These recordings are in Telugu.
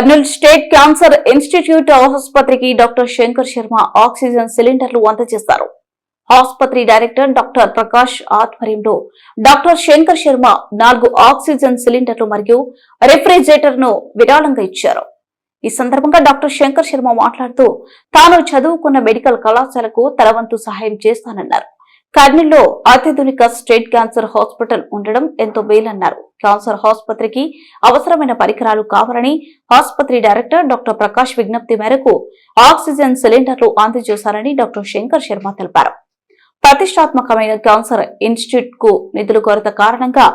కర్నూలు స్టేట్ క్యాన్సర్ ఇన్స్టిట్యూట్ ఆసుపత్రికి డాక్టర్ శంకర్ శర్మ ఆక్సిజన్ సిలిండర్లు అందజేశారు ఆసుపత్రి డైరెక్టర్ డాక్టర్ ప్రకాష్ ఆధ్వర్యంలో డాక్టర్ శంకర్ శర్మ నాలుగు ఆక్సిజన్ సిలిండర్లు మరియు రెఫ్రిజిరేటర్ను విరాళంగా ఇచ్చారు. ఈ సందర్భంగా డాక్టర్ శంకర్ శర్మ మాట్లాడుతూ తాను చదువుకున్న మెడికల్ కళాశాలకు తలవంతు సహాయం చేస్తానన్నారు. కర్నూలులో అత్యాధునిక స్టేట్ క్యాన్సర్ హాస్పిటల్ ఉండడం ఎంతో మేలన్నారు. క్యాన్సర్ ఆసుపత్రికి అవసరమైన పరికరాలు కావాలని ఆసుపత్రి డైరెక్టర్ డాక్టర్ ప్రకాష్ విజ్ఞప్తి మేరకు ఆక్సిజన్ సిలిండర్లు అందజేశారని డాక్టర్ శంకర్ శర్మ తెలిపారు. ప్రతిష్టాత్మకమైన క్యాన్సర్ ఇన్స్టిట్యూట్కు నిధుల కొరత కారణంగా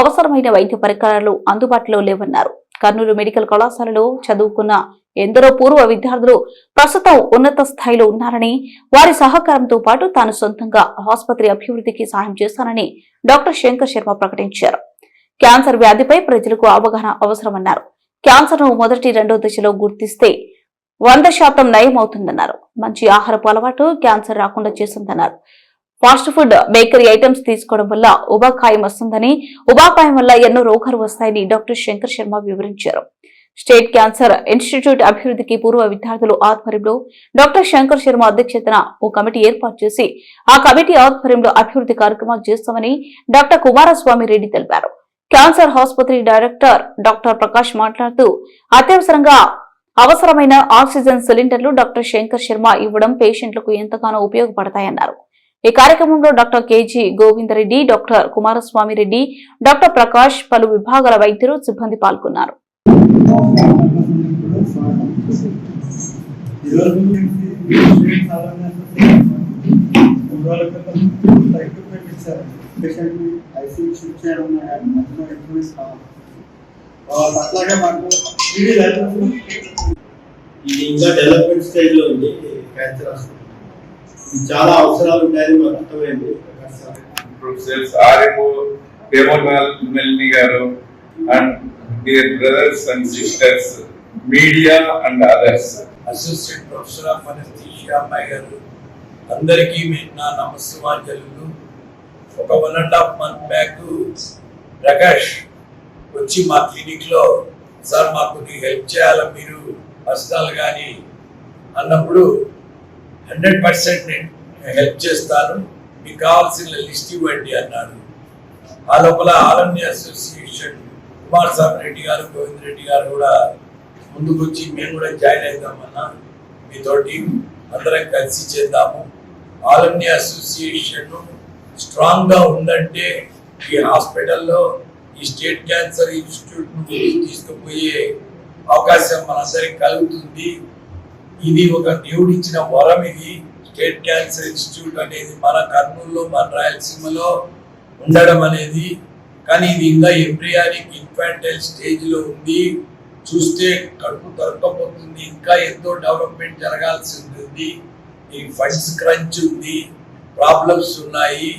అవసరమైన వైద్య పరికరాలు అందుబాటులో లేవన్నారు. కర్నూలు మెడికల్ కళాశాలలో చదువుకున్న ఎందరో పూర్వ విద్యార్థులు ప్రస్తుతం ఉన్నత స్థాయిలో ఉన్నారని వారి సహకారంతో పాటు తాను సొంతంగా ఆసుపత్రి అభివృద్ధికి సహాయం చేస్తానని డాక్టర్ శంకర్ శర్మ ప్రకటించారు. క్యాన్సర్ వ్యాధిపై ప్రజలకు అవగాహన అవసరమన్నారు. క్యాన్సర్ను మొదటి రెండో దశలో గుర్తిస్తే వంద శాతం నయం అవుతుందన్నారు మంచి ఆహారపు అలవాటు క్యాన్సర్ రాకుండా చేస్తుందన్నారు ఫాస్ట్ ఫుడ్ బేకరీ ఐటమ్స్ తీసుకోవడం వల్ల ఉబాకాయం వస్తుందని ఉబాకాయం వల్ల ఎన్నో రోగాలు వస్తాయని డాక్టర్ శంకర్ శర్మ వివరించారు. స్టేట్ క్యాన్సర్ ఇన్స్టిట్యూట్ అభివృద్ధికి పూర్వ విద్యార్థులు ఆధ్వర్యంలో డాక్టర్ శంకర్ శర్మ అధ్యక్షతన ఓ కమిటీ ఏర్పాటు చేసి ఆ కమిటీ ఆధ్వర్యంలో అభివృద్ధి కార్యక్రమాలు చేస్తామని డాక్టర్ కుమారస్వామి రెడ్డి తెలిపారు. క్యాన్సర్ ఆసుపత్రి డైరెక్టర్ డాక్టర్ ప్రకాష్ మాట్లాడుతూ అత్యవసరంగా అవసరమైన ఆక్సిజన్ సిలిండర్లు డాక్టర్ శంకర్ శర్మ ఇవ్వడం పేషెంట్లకు ఎంతగానో ఉపయోగపడతాయన్నారు. ఈ కార్యక్రమంలో doctor KG Govindareddy doctor Kumaraswamy Reddy doctor Prakash పలు విభాగాల వైద్యులు సిబ్బంది పాల్గొన్నారు. ఇది ఇంకా డెవలప్మెంట్ స్టేజ్లో ఉంది క్యాన్సర్ హాస్పిటల్. చాలా అవసరాలు ఉంటాయని మాకు అర్థమైంది. Media and others. Assistant professor of anaesthesia అమ్మాయి గారు అందరికీ మీ- నా ఒక one and half month back Prakash వచ్చి మా క్లినిక్లో సార్ మాకు హెల్ప్ చేయాలా? మీరు పర్సనల్ కానీ అన్నప్పుడు హండ్రెడ్ పర్సెంట్ నేను హెల్ప్ చేస్తాను. మీకు కావాల్సిన లిస్ట్ ఇవ్వండి అన్నాడు. ఆ లోపల ఆలమ్ని అసోసియేషన్ కుమార్ సాబ్ రెడ్డి గారు గోవింద్ రెడ్డి గారు కూడా ముందుకు వచ్చి మేము కూడా జాయిన్ అవుదామన్నా మీతోటి అందరం కలిసి చేద్దాము. ఆలమ్ని అసోసియేషన్ స్ట్రాంగ్గా ఉందంటే ఈ హాస్పిటల్లో ఈ స్టేట్ క్యాన్సర్ ఇన్స్టిట్యూట్ తీసుకుపోయే అవకాశం మనందరికి కలుగుతుంది. ఇది ఒక దేవుడు ఇచ్చిన వరం ఇది. స్టేట్ క్యాన్సర్ ఇన్స్టిట్యూట్ అనేది మన కర్నూలులో మన రాయలసీమలో ఉండడం అనేది. కానీ ఇది ఇంకా ఎంబ్రియానిక్ ఇన్ఫాంటైల్ స్టేజ్లో ఉంది. చూస్తే కడుపు దొరకపోతుంది ఇంకా ఎంతో డెవలప్మెంట్ జరగాల్సి ఉంటుంది. ఈ ఫండ్స్ క్రంచ్ ఉంది. ప్రాబ్లమ్స్ ఉన్నాయి.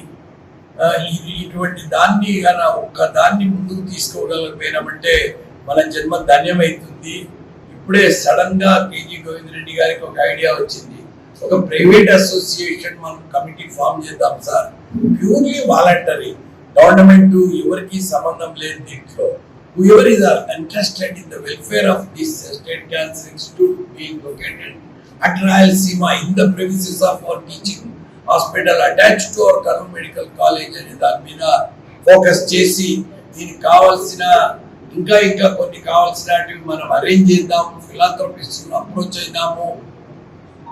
ఇది ఇటువంటి దాన్ని గన ఒక్క దాన్ని ముందుకు తీసుకోగలిగిపోయినామంటే మన జన్మ ధన్యమవుతుంది. ఇప్పుడే సడన్గా కేజీ గోవింద్ రెడ్డి గారికి ఒక ఐడియా వచ్చింది ఒక ప్రైవేట్ అసోసియేషన్ మనం కమిటీ ఫామ్ చేద్దాం సార్ ప్యూర్లీ వాలంటరీ గవర్నమెంట్ ఎవరికి సంబంధం లేదు దీంట్లో whoever is uh, interested in the welfare of this uh, state cancer institute being located at Rayalaseema in the premises of our teaching hospital attached to our Karnool Medical College అనే దాని మీద ఫోకస్ చేసి దీనికి కావాల్సిన ఇంకా ఇంకా కొన్ని కావాల్సినవి మనం అరేంజ్ చేద్దాము ఫిలాంథ్రోపిస్ట్ అప్రోచ్ అయిదాము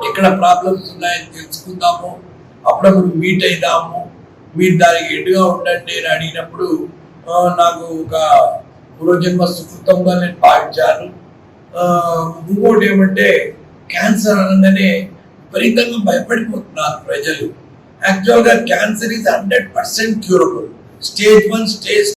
ఎక్కడ ప్రాబ్లమ్స్ ఉన్నాయని తెలుసుకుందాము అప్పుడప్పుడు మీట్ అయిదాము మీరు దానికి ఎటుగా ఉండండి అని అడిగినప్పుడు నాకు ఒక పూర్వజన్మ సుకృతంగా నేను భావించాను ఇంకోటి ఏమంటే క్యాన్సర్ అనగానే విపరీతంగా భయపడిపోతున్నారు ప్రజలు. యాక్చువల్గా cancer is hundred percent curable stage one stage